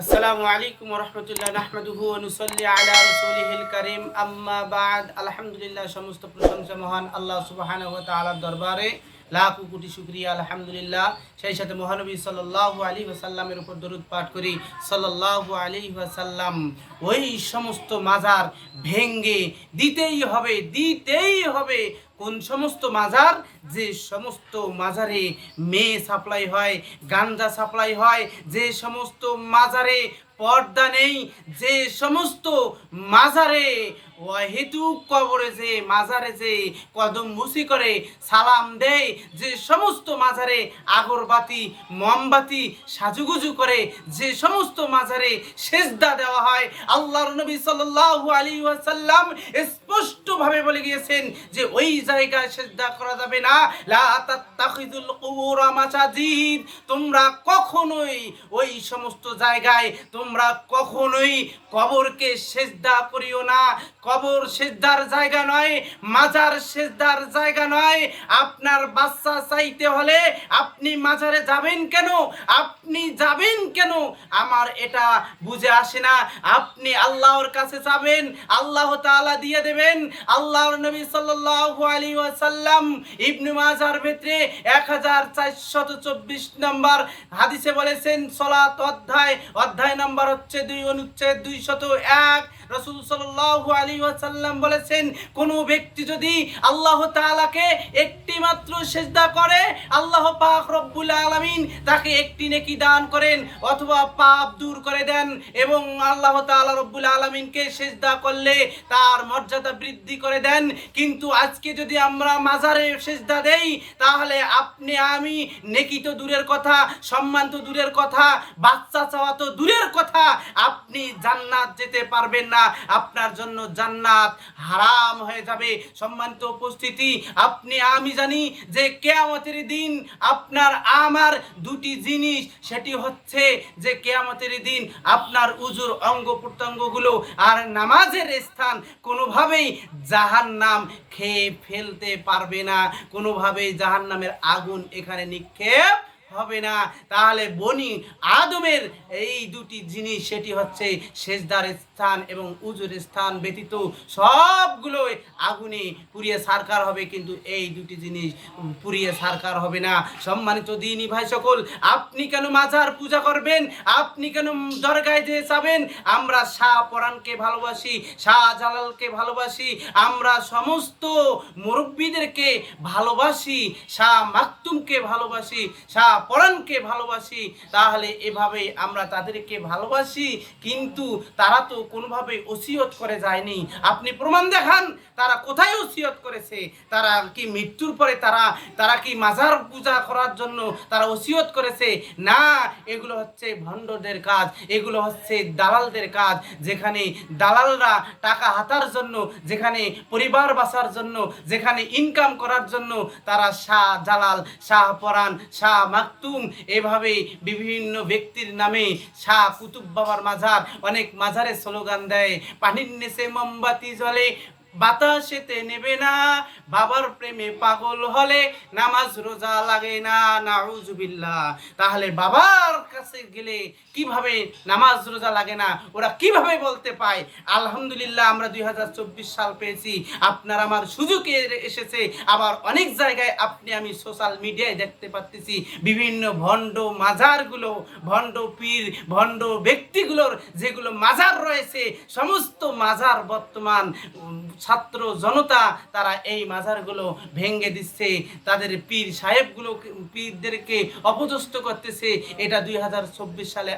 আসসালামু আলাইকুম রহমতুল্লাহ নাহমাদুহু ওয়া নুসাল্লি আলা রাসূলিহিল কারীম। আম্মা বাদ। আলহামদুলিল্লাহ, সমস্ত প্রশংসা মহান আল্লাহ সুবহানাহু ওয়া তাআলার দরবারে। লাখ কোটি শুকরিয়া, আলহামদুলিল্লাহ। সেই সাথে মহানবী সাল্লাল্লাহু আলাইহি ওয়াসাল্লামের উপর দরুদ পাঠ করি। সাল্লাল্লাহু আলাইহি ওয়াসাল্লাম, ওই সমস্ত মাজার ভেঙ্গে দিতেই হবে দিতেই হবে। কোন সমস্ত মাজার? যে সমস্ত মাজারে মেয়ে সাপ্লাই হয়, গাঞ্জা সাপ্লাই হয়, যে সমস্ত মাজারে পর্দা নেই, যে সমস্ত মাজারে হেতু কবরে যে, মাজারে যে কদম মুসি করে সালাম দেয়, যে সমস্ত মাজারে আগরবাতি, মোমবাতি সাজুগুজু করে, যে সমস্ত মাজারে সেজদা দেওয়া হয়, আল্লাহর নবী সাল্লাল্লাহু আলাইহি ওয়াসাল্লাম স্পষ্টভাবে বলে গিয়েছেন যে ওই জায়গায় সেজদা করা যাবে না। লা তাত্তাখিযুল কুবুর মাসাজিদ, তোমরা কখনোই ওই সমস্ত জায়গায়, তোমরা কখনোই কবরকে সেজদা করিও না। কবর সেজদার জায়গা নয়, মাজার সেজদার জায়গা নয়। আপনার বাচ্চা চাইতে হলে আপনি মাজারে যাবেন কেন? আপনি যাবেন কেন? আমার এটা বুঝে আসে না। আপনি আল্লাহর কাছে যাবেন, আল্লাহ তাআলা দিয়ে দেবেন। আল্লাহর নবী সাল্লাল্লাহু আলাইহি ওয়াসাল্লাম ইবনে মাজার ভিতরে 1424 নম্বর হাদিসে বলেছেন, সালাত অধ্যায় অধ্যায় নাম্বার হচ্ছে দুই অনুচ্ছেদ 201 রাসূল সাল্লাল্লাহু আলাইহি ওয়াসাল্লাম বলেছেন, কোন ব্যক্তি যদি আল্লাহ তাআলাকে একটি মাত্র সেজদা করে, আল্লাহ পাক রব্বুল আলামিন তাকে একটি নেকি দান করেন অথবা পাপ দূর করে দেন এবং আল্লাহ তাআলা রব্বুল আলামিনকে সেজদা করলে তার মর্যাদা বৃদ্ধি করে দেন। কিন্তু আজকে যদি আমরা মাজারে সেজদা দেই, তাহলে আপনি, আমি, নেকি তো দূরের কথা, সম্মান তো দূরের কথা, বাচ্চা চাওয়া তো দূরের কথা, আপনি জান্নাত যেতে পারবেন না। আপনার জন্য জান্নাত। হারাম হয়ে যাবে। সম্মানিত উপস্থিতি, আপনি, আমি জানি যে কেয়ামতের দিন আপনার আমার দুটি জিনিস, সেটি হচ্ছে যে কেয়ামতের দিন আপনার উজুর অঙ্গ প্রত্যঙ্গগুলো আর নামাজের স্থান কোনোভাবেই জাহান নাম খেয়ে ফেলতে পারবে না। কোনোভাবেই জাহান নামের আগুন এখানে নিক্ষেপ হবে না। তাহলে বনি আদমের এই দুটি জিনিস, সেটি হচ্ছে সেজদার স্থান এবং উজুর স্থান ব্যতীত সবগুলোই আগুনে পুড়িয়ে সারকার হবে, কিন্তু এই দুটি জিনিস পুড়িয়ে সারকার হবে না। সম্মানিত দিনই ভাই সকল, আপনি কেন মাজার পূজা করবেন? আপনি কেন দরগায় যেয়ে যাবেন? আমরা শাহ পরাণকে ভালোবাসি, শাহ জালালকে ভালোবাসি, আমরা সমস্ত মুরব্বীদেরকে ভালোবাসি, শাহ মাকতুমকে ভালোবাসি, শাহ পরাণকে ভালোবাসি। তাহলে এভাবে আমরা তাদেরকে ভালোবাসি, কিন্তু তারা তো কোনোভাবে ওসিয়ত করে যায়নি। আপনি প্রমাণ দেখান তারা কোথায় ওসিয়ত করেছে? তারা কি মৃত্যুর পরে তারা তারা কি মাজার পূজা করার জন্য তারা ওসিয়ত করেছে? না, এগুলো হচ্ছে ভণ্ডদের কাজ, এগুলো হচ্ছে দালালদের কাজ, যেখানে দালালরা টাকা হাতার জন্য, যেখানে পরিবার বাঁচার জন্য, যেখানে ইনকাম করার জন্য তারা শাহ জালাল, শাহ পরাণ শাহ মাকতুম এভাবে বিভিন্ন ব্যক্তির নামে শাহ কুতুব বাবার মাজার, অনেক মাজারে স্লোগান দেয়, পানির নেচে মোমবাতি জ্বলে বাতাসেতে নেবে না, বাবার প্রেমে পাগল হলে নামাজ রোজা লাগে না নাউজুবিল্লাহ তাহলে বাবার কাছে গেলে কীভাবে নামাজ রোজা লাগে না, ওরা কীভাবে বলতে পায়? আলহামদুলিল্লাহ, আমরা দুই হাজার চব্বিশ সাল পেয়েছি। আপনার আমার সুযোগে এসেছে। আবার অনেক জায়গায় আপনি আমি সোশ্যাল মিডিয়ায় দেখতে পাচ্ছি বিভিন্ন ভণ্ড মাজারগুলো, ভণ্ড পীর, ভণ্ড ব্যক্তিগুলোর যেগুলো মাজার রয়েছে, সমস্ত মাজার বর্তমান ছাত্র জনতা তারা এই মাজারগুলো ভেঙে দিচ্ছে। তাদের পীর সাহেবগুলো পীরদেরকে অপদস্থ করতেছে। এটা দুই হাজার চব্বিশ সালে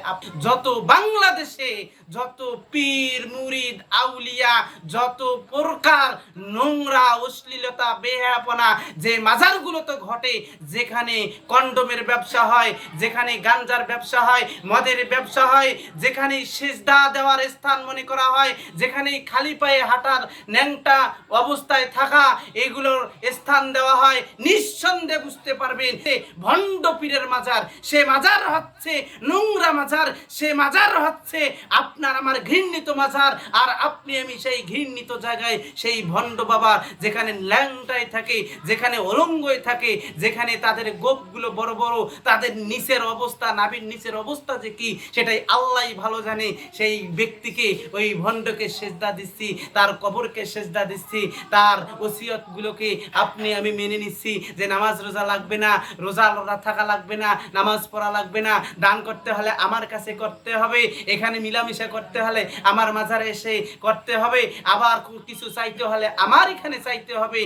যত বাংলাদেশে যত পীর, মুরিদ, আউলিয়া, যত প্রকার নোংরা, অশ্লীলতা বেহাপনা যে মাজারগুলো তো ঘটে, যেখানে কন্ডোমের ব্যবসা হয়, যেখানে গাঞ্জার ব্যবসা হয়, মদের ব্যবসা হয়, যেখানে সেজদা দেওয়ার স্থান মনে করা হয়, যেখানে খালি পায়ে হাঁটার ন্যাংটা ল্যাংটা অবস্থায় থাকা, এগুলোর স্থান দেওয়া হয়। নিঃসন্দেহে বুঝতে পারবেন যে ভণ্ড পীরের মাজার, সে মাজার হচ্ছে নোংরা মাজার, সে মাজার হচ্ছে আপনার আমার ঘৃণিত মাজার, আর আপনি আমি সেই ঘৃণিত জায়গায় সেই ভণ্ড বাবার যেখানে ল্যাংটায় থাকে, যেখানে অলঙ্গয় থাকে, যেখানে তাদের গোপগুলো বড় বড়, তাদের নিচের অবস্থা, নাভির নিচের অবস্থা যে কি, সেটাই আল্লাহ ভালো জানে। সেই ব্যক্তিকে, ওই ভণ্ডকে সেজদা দিচ্ছি, তার কবরকে সেজদা দিচ্ছি। তার ওসিয়তগুলোকে আপনি, আমি মেনে নিচ্ছি যে নামাজ রোজা লাগবে না, রোজা থাকা লাগবে না, নামাজ পড়া লাগবে না, দান করতে হলে আমার কাছে করতে হবে, এখানে মিলামিশা করতে হলে আমার মাজারে এসে করতে হবে, আবার কিছু চাইতে হলে আমার এখানে চাইতে হবে।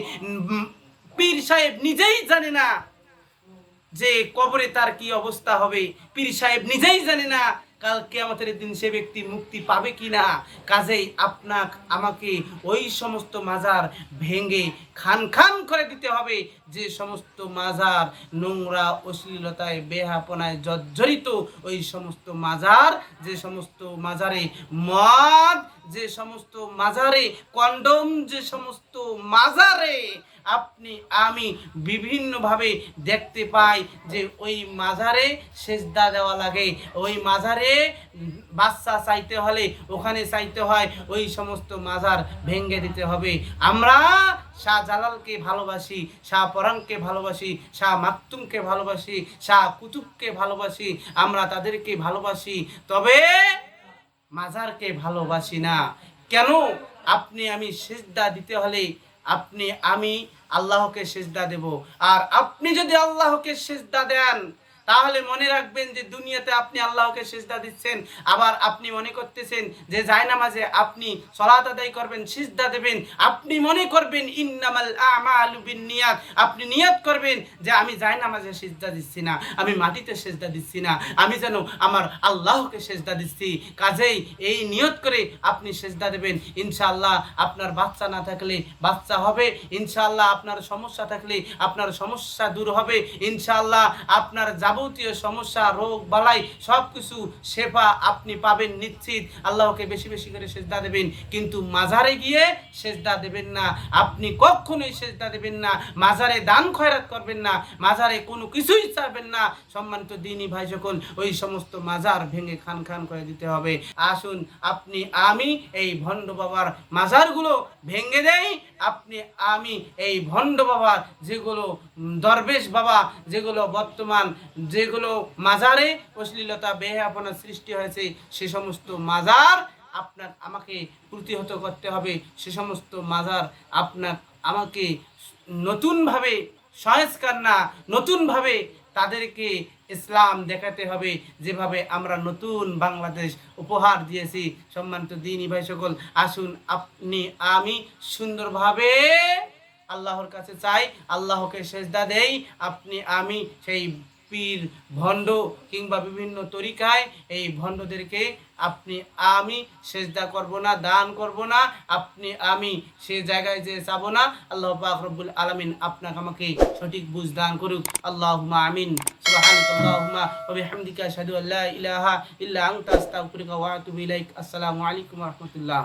পীর সাহেব নিজেই জানে না যে কবরে তার কি অবস্থা হবে। পীর সাহেব নিজেই জানে না কাল কেয়ামতের দিন সে ব্যক্তি মুক্তি পাবে কি না কাজেই আপনাক, আমাকে ওই সমস্ত মাজার ভেঙে খান খান করে দিতে হবে। যে সমস্ত মাজার নোংরা, অশ্লীলতায়, বেহাপনায় জর্জরিত, ওই সমস্ত মাজার, যে সমস্ত মাজারে মদ, যে সমস্ত মাজারে কন্ডম, যে সমস্ত মাজারে আপনি, আমি বিভিন্নভাবে দেখতে পাই যে ওই মাজারে সেজদা দেওয়া লাগে। ওই মাজারে বাচ্চা চাইতে হলে ওখানে চাইতে হয়, ওই সমস্ত মাজার ভেঙে দিতে হবে। আমরা শাহ জালালকে ভালোবাসি, শাহ পরাংকে ভালোবাসি, শাহ মাকতুমকে ভালোবাসি, শাহ কুতুবকে ভালোবাসি, আমরা তাদেরকে ভালোবাসি। তবে মাজারকে ভালোবাসি না। কেন? আপনি আমি সেজদা দিতে হলে আপনি আমি আল্লাহকে সেজদা দেব। আর আপনি যদি আল্লাহকে সেজদা দেন তাহলে মনে রাখবেন যে দুনিয়াতে আপনি আল্লাহকে সেজদা দিচ্ছেন, আবার আপনি মনে করতেছেন যে জায়নামাজে আপনি সলাত আদায় করবেন, সিজদা দেবেন। আপনি মনে করবেন, ইন্নামাল আমালু বিন্নিয়াত। আপনি নিয়ত করবেন যে, আমি জায়নামাজে সিজদা দিচ্ছি না, আমি মাটিতে সেজদা দিচ্ছি না, আমি যেন আমার আল্লাহকে সেজদা দিচ্ছি। কাজেই এই নিয়ত করে আপনি সেজদা দেবেন। ইনশাআল্লাহ আপনার বাচ্চা না থাকলে বাচ্চা হবে, ইনশাআল্লাহ আপনার সমস্যা থাকলে আপনার সমস্যা দূর হবে, ইনশাআল্লাহ আপনার যাবতীয় সমস্যা, রোগ, বালাই সব কিছু শেফা আপনি পাবেন নিশ্চিত। আল্লাহকে বেশি বেশি করে সেজদা দেবেন। কিন্তু মাজারে গিয়ে সেজদা দেবেন না। আপনি কখনোই সেজদা দেবেন না। মাজারে দান খয়রাত করবেন না। মাজারে কোনো কিছুই চাবেন না। সম্মানিত দিনী ভাই সকল, ওই সমস্ত মাজার ভেঙে খান খান করে দিতে হবে। আসুন, আপনি, আমি এই ভণ্ড বাবার মাজারগুলো ভেঙে দেই। আপনি, আমি এই ভণ্ড বাবার যেগুলো দরবেশ বাবা যেগুলো বর্তমান যেগুলো মাজারে অশ্লীলতা বেহাপনা সৃষ্টি হয়েছে, সে সমস্ত মাজার আপনার আমাকে প্রতিহত করতে হবে। সে সমস্ত মাজার আপনার আমাকে নতুনভাবে সংস্কার না, নতুনভাবে তাদেরকে ইসলাম দেখাতে হবে। যেভাবে আমরা নতুন বাংলাদেশ উপহার দিয়েছি। সম্মানিত দিনী ভাই সকল, আসুন আপনি, আমি সুন্দরভাবে আল্লাহর কাছে চাই, আল্লাহকে সেজদা দেই। আপনি, আমি সেই পীর ভণ্ড কিংবা বিভিন্ন তরিকায় এই ভণ্ডদেরকে আপনি, আমি সেজদা করব না, দান করব না, আপনি, আমি সে জায়গায় যে যাব না, আল্লাহ পাক রব্বুল আলামিন আপনাকে আমাকে সঠিক বুঝ দান করুক। আল্লাহুম্মা আমিন। সুবহানাক আসসালামু আলাইকুম রাহমাতুল্লাহ।